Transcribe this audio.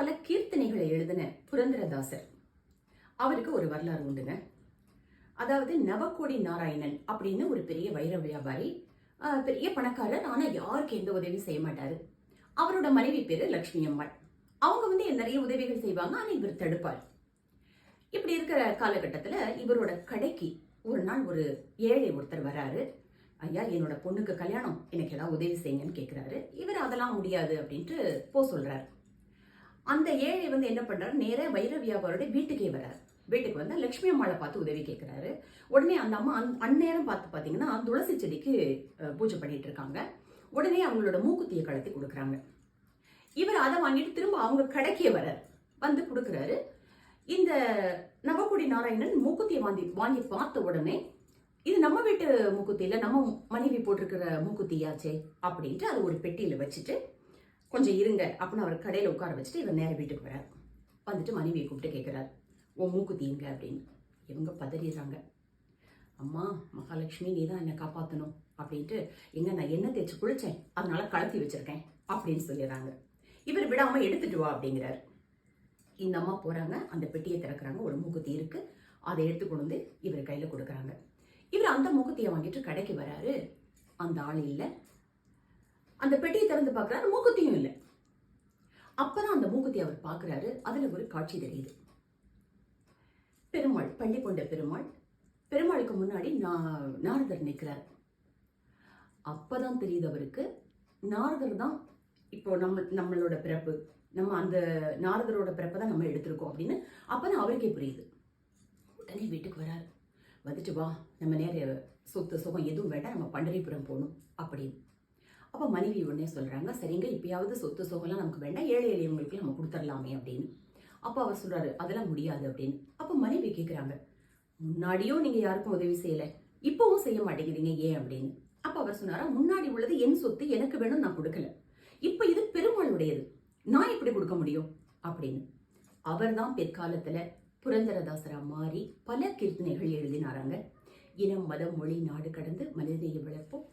பல கீர்த்தனைகளை எழுதின புரந்தரதாசர். அவருக்கு ஒரு வரலாறு உண்டுங்க. அதாவது நவகோடி நாராயணன் அப்படின்னு ஒரு பெரிய வைர வியாபாரி பெரிய பணக்காரர் ஆனால் யாருக்கு எந்த உதவியும் செய்ய மாட்டாரு? அவரோட மனைவி பேரு லக்ஷ்மி அம்மாள். அவங்க வந்து நிறைய உதவிகள் செய்வாங்க ஆனால் இவர் தடுப்பார். இப்படி இருக்கிற காலகட்டத்தில் இவரோட கடைக்கு ஒரு நாள் ஒரு ஏழை ஒருத்தர் வராரு. ஐயா என்னோட பொண்ணுக்கு கல்யாணம் எனக்கு ஏதாவது உதவி செய்யுங்கன்னு கேட்குறாரு இவர் அதெல்லாம் முடியாது அப்படின்ட்டு போ சொல்கிறாரு அந்த ஏழை வந்து என்ன பண்றாரு? நேராக வைர வியாபாரோட வீட்டுக்கே வர்றாரு. வீட்டுக்கு வந்து லட்சுமி அம்மாவை பார்த்து உதவி கேட்குறாரு உடனே அந்த அம்மா அந் அந்நேரம் பார்த்து பார்த்தீங்கன்னா துளசி செடிக்கு பூஜை பண்ணிட்டு இருக்காங்க. உடனே அவங்களோட மூக்குத்தியை கலத்தி கொடுக்குறாங்க. இவர் அதை வாங்கிட்டு திரும்ப அவங்க கடைக்கே வர வந்து கொடுக்குறாரு. இந்த நவக்குடி நாராயணன் மூக்குத்தியை வாங்கி வாங்கி பார்த்த உடனே இது நம்ம வீட்டு மூக்குத்தியில் நம்ம மனைவி போட்டிருக்கிற மூக்குத்தியாச்சே அப்படின்ட்டு அதை ஒரு பெட்டியில் வச்சுட்டு கொஞ்சம் இருங்க அப்படின்னு அவர் கடையில் உட்கார வச்சுட்டு இவர் நேரம் வீட்டுக்கு வரார். வந்துட்டு மனைவியை கூப்பிட்டு கேட்குறார் ஓ மூக்குத்தியுங்க அப்படின்னு. இவங்க பதறிடுறாங்க. அம்மா மகாலட்சுமி நீ தான் என்னை காப்பாற்றணும் அப்படின்ட்டு எங்க நான் என்ன தேய்ச்சி குளிச்சேன். அதனால கலத்தி வச்சுருக்கேன் அப்படின்னு சொல்லிடுறாங்க. இவர் விடாமல் எடுத்துட்டு வா அப்படிங்கிறார். இந்த அம்மா போகிறாங்க அந்த பெட்டியை திறக்கிறாங்க. ஒரு மூக்குத்தி இருக்குது அதை எடுத்து கொண்டு வந்து இவர் கையில் கொடுக்குறாங்க. இவர் அந்த மூக்குத்தியை வாங்கிட்டு கடைக்கு வராரு. அந்த ஆள் இல்லை. அந்த பெட்டியை திறந்து பார்க்குறாரு மூக்குத்தியும் இல்லை. அப்பதான் அந்த மூக்குத்தி அவர் பார்க்குறாரு. அதில் ஒரு காட்சி தெரியுது. பெருமாள் பள்ளி கொண்ட பெருமாள். பெருமாளுக்கு முன்னாடி நா- நாரதர் நிற்கிறார் அப்பதான் தெரியுது அவருக்கு நாரதர் தான் இப்போ நம்ம நம்மளோட பிறப்பு. நம்ம அந்த நாரதரோட பிறப்பை தான் நம்ம எடுத்திருக்கோம் அப்படின்னு அப்பதான் அவருக்கே புரியுது. உடனே வீட்டுக்கு வராரு. வந்துட்டு வா நம்ம நேர சொத்து சுகம் எதுவும் வேண்டாம் நம்ம பண்டரிபுரம் போகணும் அப்படின்னு. அப்போ மனைவி உடனே சொல்கிறாங்க சரிங்க இப்பயாவது சொத்து சோகம்லாம் நமக்கு வேண்டாம் ஏழை எளியவங்களுக்கு நம்ம கொடுத்துடலாமே அப்படின்னு. அப்போ அவர் சொல்கிறாரு அதெல்லாம் முடியாது அப்படின்னு. அப்போ மனைவி கேட்குறாங்க முன்னாடியும் நீங்கள் யாருக்கும் உதவி செய்யலை இப்போவும் செய்ய மாட்டேங்கிறீங்க ஏன்? அப்படின்னு. அப்போ அவர் சொன்னாரா முன்னாடி உள்ளது என் சொத்து எனக்கு வேணும் நான் கொடுக்கல. இப்போ இது பெருமாளுடையது. நான் எப்படி கொடுக்க முடியும்? அப்படின்னு. அவர்தான் பிற்காலத்தில் புரந்தரதாசரா மாறி பல கீர்த்தனைகள் எழுதினாராங்க. இனம் மதம் மொழி நாடு கடந்து மனிதநேய விளப்போம்